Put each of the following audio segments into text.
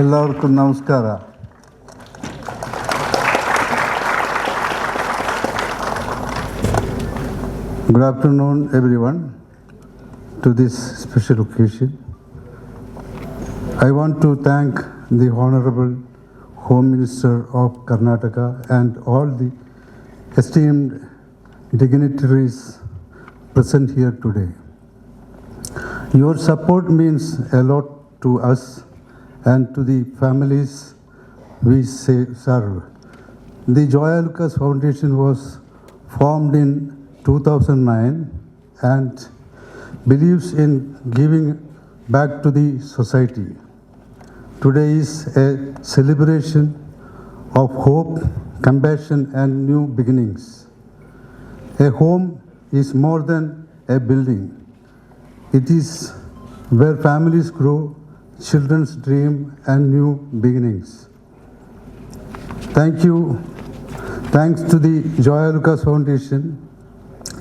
എല്ലാവർക്കും നമസ്കാര Good afternoon, everyone, to this special occasion. I want to thank the Honorable Home Minister of Karnataka and all the esteemed dignitaries present here today. Your support means a lot to us and to the families we serve. The Joya Lucas Foundation was formed in 2009 and believes in giving back to the society. Today is a celebration of hope, compassion, and new beginnings. A home is more than a building. It is where families grow, children's dream, and new beginnings. Thank you. Thanks to the Joya Lucas Foundation,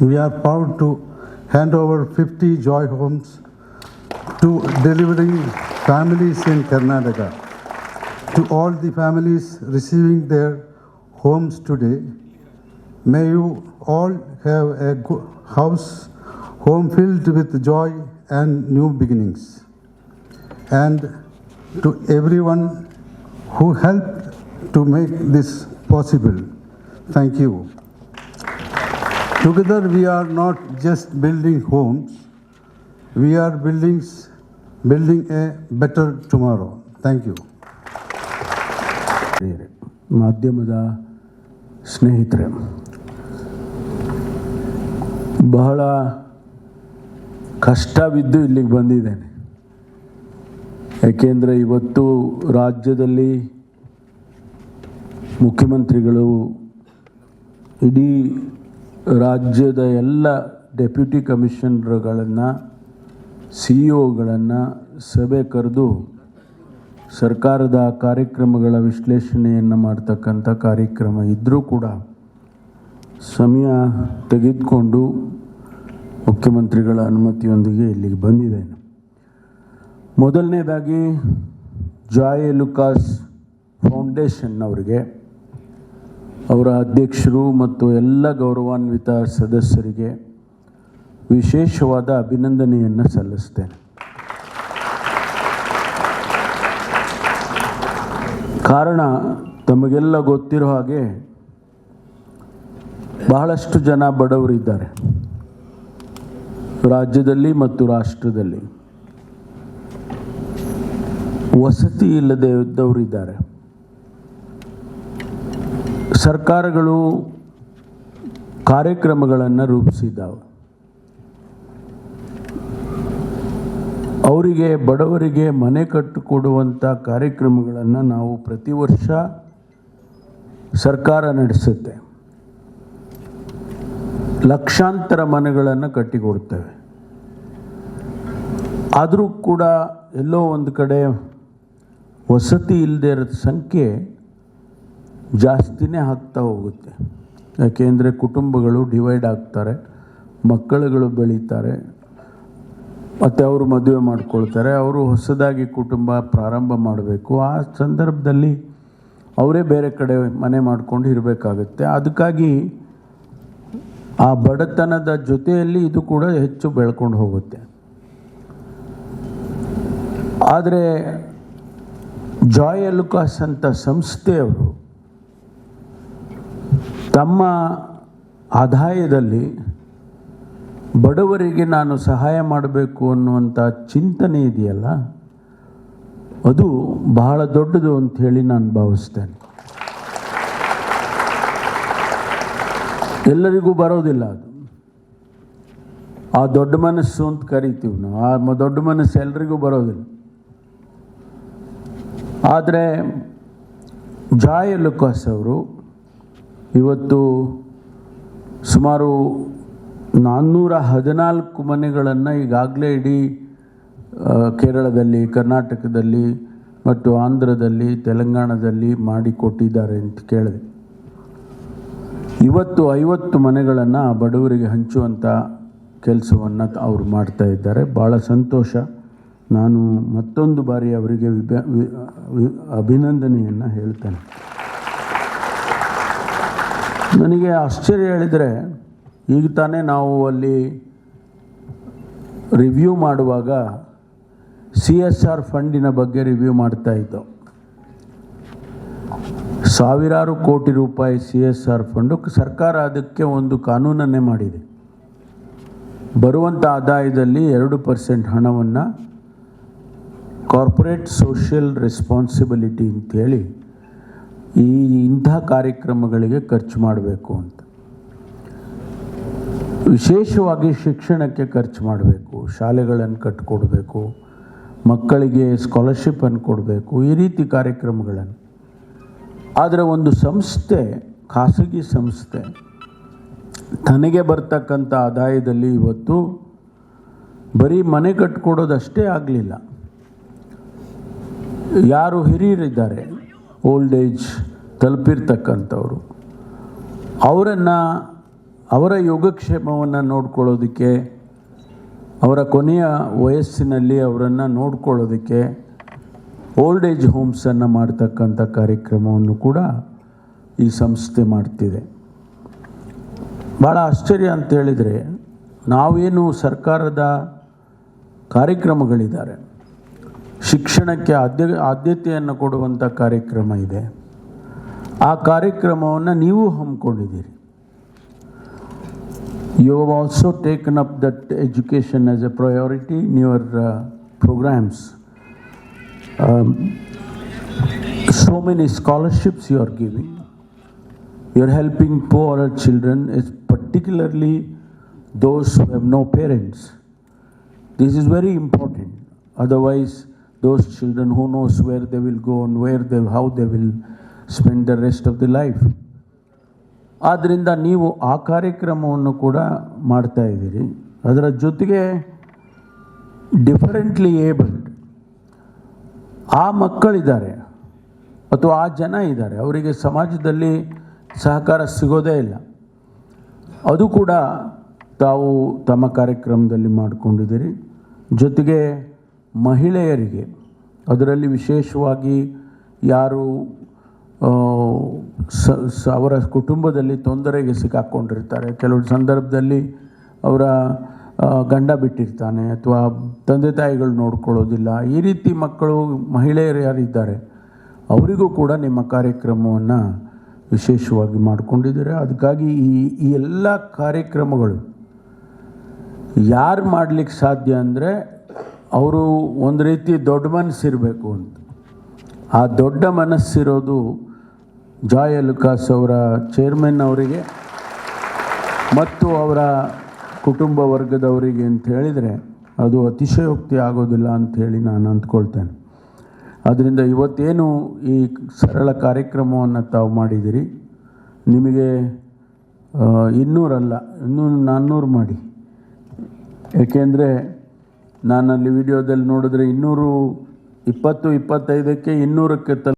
we are proud to hand over 50 Joy Homes to delivering families in Karnataka. To all the families receiving their homes today, may you all have a house, home filled with joy and new beginnings. And to everyone who helped to make this possible, thank you. Together, we are not just building homes, we are buildings, building a better tomorrow. Thank you. ಹಿರಿಯರೇ, ಮಾಧ್ಯಮದ ಸ್ನೇಹಿತರೆ ಬಹಳ ಕಷ್ಟವಿದ್ದು ಇಲ್ಲಿಗೆ ಬಂದಿದ್ದೇನೆ ಯಾಕೆಂದರೆ ಇವತ್ತು ರಾಜ್ಯದಲ್ಲಿ ಮುಖ್ಯಮಂತ್ರಿಗಳು ಇಡೀ ರಾಜ್ಯದ ಎಲ್ಲ ಡೆಪ್ಯೂಟಿ ಕಮಿಷನರ್ಗಳನ್ನು ಸಿ ಒಗಳನ್ನು ಸಭೆ ಕರೆದು ಸರ್ಕಾರದ ಕಾರ್ಯಕ್ರಮಗಳ ವಿಶ್ಲೇಷಣೆಯನ್ನು ಮಾಡ್ತಕ್ಕಂಥ ಕಾರ್ಯಕ್ರಮ ಇದ್ದರೂ ಕೂಡ ಸಮಯ ತೆಗೆದುಕೊಂಡು ಮುಖ್ಯಮಂತ್ರಿಗಳ ಅನುಮತಿಯೊಂದಿಗೆ ಇಲ್ಲಿಗೆ ಬಂದಿದ್ದೇನೆ ಮೊದಲನೇದಾಗಿ ಜಾಯ್ ಲುಕಾಸ್ ಫೌಂಡೇಶನ್ ಅವರಿಗೆ, ಅವರ ಅಧ್ಯಕ್ಷರು ಮತ್ತು ಎಲ್ಲ ಗೌರವಾನ್ವಿತ ಸದಸ್ಯರಿಗೆ ವಿಶೇಷವಾದ ಅಭಿನಂದನೆಯನ್ನು ಸಲ್ಲಿಸ್ತೇನೆ ಕಾರಣ ತಮಗೆಲ್ಲ ಗೊತ್ತಿರೋ ಹಾಗೆ ಬಹಳಷ್ಟು ಜನ ಬಡವರಿದ್ದಾರೆ. ರಾಜ್ಯದಲ್ಲಿ ಮತ್ತು ರಾಷ್ಟ್ರದಲ್ಲಿ. ವಸತಿ ಇಲ್ಲದೆ ಇದ್ದವರಿದ್ದಾರೆ. ಸರ್ಕಾರಗಳು ಕಾರ್ಯಕ್ರಮಗಳನ್ನು ರೂಪಿಸಿದ್ದಾವೆ. ಅವರಿಗೆ, ಬಡವರಿಗೆ ಮನೆ ಕಟ್ಟಿಕೊಡುವಂಥ ಕಾರ್ಯಕ್ರಮಗಳನ್ನು ನಾವು ಪ್ರತಿ ವರ್ಷ ಸರ್ಕಾರ ನಡೆಸುತ್ತೆ. ಲಕ್ಷಾಂತರ ಮನೆಗಳನ್ನು ಕಟ್ಟಿಕೊಡ್ತೇವೆ. ಆದರೂ ಕೂಡ ಎಲ್ಲೋ ಒಂದು ಕಡೆ ವಸತಿ ಇಲ್ಲದೇ ಇರೋ ಸಂಖ್ಯೆ ಜಾಸ್ತಿನೇ ಆಗ್ತಾ ಹೋಗುತ್ತೆ. ಯಾಕೆಂದರೆ ಕುಟುಂಬಗಳು ಡಿವೈಡ್ ಆಗ್ತಾರೆ, ಮಕ್ಕಳುಗಳು ಬೆಳೀತಾರೆ, ಮತ್ತು ಅವರು ಮದುವೆ ಮಾಡ್ಕೊಳ್ತಾರೆ, ಅವರು ಹೊಸದಾಗಿ ಕುಟುಂಬ ಪ್ರಾರಂಭ ಮಾಡಬೇಕು. ಆ ಸಂದರ್ಭದಲ್ಲಿ ಅವರೇ ಬೇರೆ ಕಡೆ ಮನೆ ಮಾಡಿಕೊಂಡು ಇರಬೇಕಾಗುತ್ತೆ. ಅದಕ್ಕಾಗಿ ಆ ಬಡತನದ ಜೊತೆಯಲ್ಲಿ ಇದು ಕೂಡ ಹೆಚ್ಚು ಬೆಳ್ಕೊಂಡು ಹೋಗುತ್ತೆ. ಆದರೆ ಜಾಯ್ ಲುಕಾಸ್ ಅಂತ ಸಂಸ್ಥೆಯವರು ತಮ್ಮ ಆದಾಯದಲ್ಲಿ ಬಡವರಿಗೆ ನಾನು ಸಹಾಯ ಮಾಡಬೇಕು ಅನ್ನುವಂಥ ಚಿಂತನೆ ಇದೆಯಲ್ಲ? ಅದು ಬಹಳ ದೊಡ್ಡದು ಅಂತ ಹೇಳಿ ನಾನು ಭಾವಿಸ್ತೇನೆ. ಎಲ್ಲರಿಗೂ ಬರೋದಿಲ್ಲ ಅದು. ಆ ದೊಡ್ಡ ಮನಸ್ಸು ಅಂತ ಕರಿತೀವಿ ನಾವು. ಆ ದೊಡ್ಡ ಮನಸ್ಸು ಎಲ್ರಿಗೂ ಬರೋದಿಲ್ಲ. ಆದರೆ ಜಾಯ್ ಲುಕಾಸ್ ಅವರು ಇವತ್ತು ಸುಮಾರು ನಾನ್ನೂರ ಹದಿನಾಲ್ಕು ಮನೆಗಳನ್ನು ಈಗಾಗಲೇ ಇಡೀ ಕೇರಳದಲ್ಲಿ, ಕರ್ನಾಟಕದಲ್ಲಿ ಮತ್ತು ಆಂಧ್ರದಲ್ಲಿ, ತೆಲಂಗಾಣದಲ್ಲಿ ಮಾಡಿಕೊಟ್ಟಿದ್ದಾರೆ ಅಂತ ಕೇಳಿದೆ. ಇವತ್ತು ಐವತ್ತು ಮನೆಗಳನ್ನು ಬಡವರಿಗೆ ಹಂಚುವಂಥ ಕೆಲಸವನ್ನು ಅವರು ಮಾಡ್ತಾ ಇದ್ದಾರೆ. ಭಾಳ ಸಂತೋಷ. ನಾನು ಮತ್ತೊಂದು ಬಾರಿ ಅವರಿಗೆ ಅಭಿನಂದನೆಯನ್ನು ಹೇಳ್ತೇನೆ. ನನಗೆ ಆಶ್ಚರ್ಯ ಹೇಳಿದರೆ, ಈಗ ತಾನೇ ನಾವು ಅಲ್ಲಿ ರಿವ್ಯೂ ಮಾಡುವಾಗ ಸಿ ಎಸ್ ಆರ್ ಫಂಡಿನ ಬಗ್ಗೆ ರಿವ್ಯೂ ಮಾಡ್ತಾ ಇದ್ದೋ. ಸಾವಿರಾರು ಕೋಟಿ ರೂಪಾಯಿ ಸಿ ಎಸ್ ಆರ್ ಫಂಡು ಸರ್ಕಾರ ಅದಕ್ಕೆ ಒಂದು ಕಾನೂನನ್ನೇ ಮಾಡಿದೆ. ಬರುವಂಥ ಆದಾಯದಲ್ಲಿ ಎರಡು ಪರ್ಸೆಂಟ್ ಹಣವನ್ನು ಕಾರ್ಪೊರೇಟ್ ಸೋಷಿಯಲ್ ರೆಸ್ಪಾನ್ಸಿಬಿಲಿಟಿ ಅಂತೇಳಿ ಈ ಇಂಥ ಕಾರ್ಯಕ್ರಮಗಳಿಗೆ ಖರ್ಚು ಮಾಡಬೇಕು ಅಂತ. ವಿಶೇಷವಾಗಿ ಶಿಕ್ಷಣಕ್ಕೆ ಖರ್ಚು ಮಾಡಬೇಕು ಶಾಲೆಗಳನ್ನು ಕಟ್ಟಿಕೊಡ್ಬೇಕು ಮಕ್ಕಳಿಗೆ ಸ್ಕಾಲರ್ಶಿಪ್ಪನ್ನು ಕೊಡಬೇಕು, ಈ ರೀತಿ ಕಾರ್ಯಕ್ರಮಗಳನ್ನು. ಆದರೆ ಒಂದು ಸಂಸ್ಥೆ, ಖಾಸಗಿ ಸಂಸ್ಥೆ, ತನಗೆ ಬರ್ತಕ್ಕಂಥ ಆದಾಯದಲ್ಲಿ ಇವತ್ತು ಬರೀ ಮನೆ ಕಟ್ಕೊಡೋದಷ್ಟೇ ಆಗಲಿಲ್ಲ. ಯಾರು ಹಿರಿಯರಿದ್ದಾರೆ ಓಲ್ಡ್ ಏಜ್ ತಲುಪಿರ್ತಕ್ಕಂಥವ್ರು, ಅವರನ್ನು, ಅವರ ಯೋಗಕ್ಷೇಮವನ್ನು ನೋಡ್ಕೊಳ್ಳೋದಕ್ಕೆ, ಅವರ ಕೊನೆಯ ವಯಸ್ಸಿನಲ್ಲಿ ಅವರನ್ನು ನೋಡ್ಕೊಳ್ಳೋದಕ್ಕೆ ಓಲ್ಡ್ ಏಜ್ ಹೋಮ್ಸನ್ನು ಮಾಡ್ತಕ್ಕಂಥ ಕಾರ್ಯಕ್ರಮವನ್ನು ಕೂಡ ಈ ಸಂಸ್ಥೆ ಮಾಡ್ತಿದೆ. ಭಾಳ ಆಶ್ಚರ್ಯ ಅಂತ ಹೇಳಿದರೆ, ನಾವೇನು ಸರ್ಕಾರದ ಕಾರ್ಯಕ್ರಮಗಳಿದ್ದಾರೆ. ಶಿಕ್ಷಣಕ್ಕೆ ಆದ್ಯ ಆದ್ಯತೆಯನ್ನು ಕೊಡುವಂಥ ಕಾರ್ಯಕ್ರಮ ಇದೆ ಆ ಕಾರ್ಯಕ್ರಮವನ್ನು ನೀವು ಹಮ್ಮಿಕೊಂಡಿದ್ದೀರಿ you have also taken up that education as a priority in your programs so many scholarships you are giving. You are helping poorer children, is particularly those who have no parents. This is very important. Otherwise, those children, who knows where they will go and where they, how they will spend the rest of the life. ಆದ್ದರಿಂದ ನೀವು ಆ ಕಾರ್ಯಕ್ರಮವನ್ನು ಕೂಡ ಮಾಡ್ತಾ ಇದ್ದೀರಿ. ಅದರ ಜೊತೆಗೆ differently abled ಆ ಮಕ್ಕಳಿದ್ದಾರೆ ಅಥವಾ ಆ ಜನ ಇದ್ದಾರೆ. ಅವರಿಗೆ ಸಮಾಜದಲ್ಲಿ ಸಹಕಾರ ಸಿಗೋದೇ ಇಲ್ಲ. ಅದು ಕೂಡ ತಾವು ತಮ್ಮ ಕಾರ್ಯಕ್ರಮದಲ್ಲಿ ಮಾಡಿಕೊಂಡಿದ್ದೀರಿ. ಜೊತೆಗೆ ಮಹಿಳೆಯರಿಗೆ, ಅದರಲ್ಲಿ ವಿಶೇಷವಾಗಿ ಯಾರು ಸ ಅವರ ಕುಟುಂಬದಲ್ಲಿ ತೊಂದರೆಗೆ ಸಿಕ್ಕಾಕ್ಕೊಂಡಿರ್ತಾರೆ ಕೆಲವು ಸಂದರ್ಭದಲ್ಲಿ ಅವರ ಗಂಡ ಬಿಟ್ಟಿರ್ತಾನೆ ಅಥವಾ ತಂದೆ ತಾಯಿಗಳು ನೋಡ್ಕೊಳ್ಳೋದಿಲ್ಲ. ಈ ರೀತಿ ಮಕ್ಕಳು, ಮಹಿಳೆಯರು ಯಾರಿದ್ದಾರೆ, ಅವರಿಗೂ ಕೂಡ ನಿಮ್ಮ ಕಾರ್ಯಕ್ರಮವನ್ನು ವಿಶೇಷವಾಗಿ ಮಾಡಿಕೊಂಡಿದ್ದಾರೆ. ಅದಕ್ಕಾಗಿ ಈ ಈ ಎಲ್ಲ ಕಾರ್ಯಕ್ರಮಗಳು ಯಾರು ಮಾಡಲಿಕ್ಕೆ ಸಾಧ್ಯ ಅಂದರೆ ಅವರು ಒಂದು ರೀತಿ ದೊಡ್ಡ ಮನಸ್ಸಿರಬೇಕು ಅಂತ. ಆ ದೊಡ್ಡ ಮನಸ್ಸಿರೋದು ಜಾಯ್ ಲುಕಾಸ್ ಅವರ ಚೇರ್ಮನ್ ಅವರಿಗೆ ಮತ್ತು ಅವರ ಕುಟುಂಬ ವರ್ಗದವರಿಗೆ ಅಂತ ಹೇಳಿದರೆ ಅದು ಅತಿಶಯೋಕ್ತಿ ಆಗೋದಿಲ್ಲ ಅಂತ ಹೇಳಿ ನಾನು ಅಂದ್ಕೊಳ್ತೇನೆ. ಅದರಿಂದ ಇವತ್ತೇನು ಈ ಸರಳ ಕಾರ್ಯಕ್ರಮವನ್ನು ತಾವು ಮಾಡಿದಿರಿ, ನಿಮಗೆ ಇನ್ನೂರಲ್ಲ, ಇನ್ನೂ ನಾನ್ನೂರು ಮಾಡಿ. ಏಕೆಂದರೆ ನಾನಲ್ಲಿ ವಿಡಿಯೋದಲ್ಲಿ ನೋಡಿದ್ರೆ ಇನ್ನೂರು ಇಪ್ಪತ್ತು ಇಪ್ಪತ್ತೈದಕ್ಕೆ ಇನ್ನೂರಕ್ಕೆ ತಲುಪ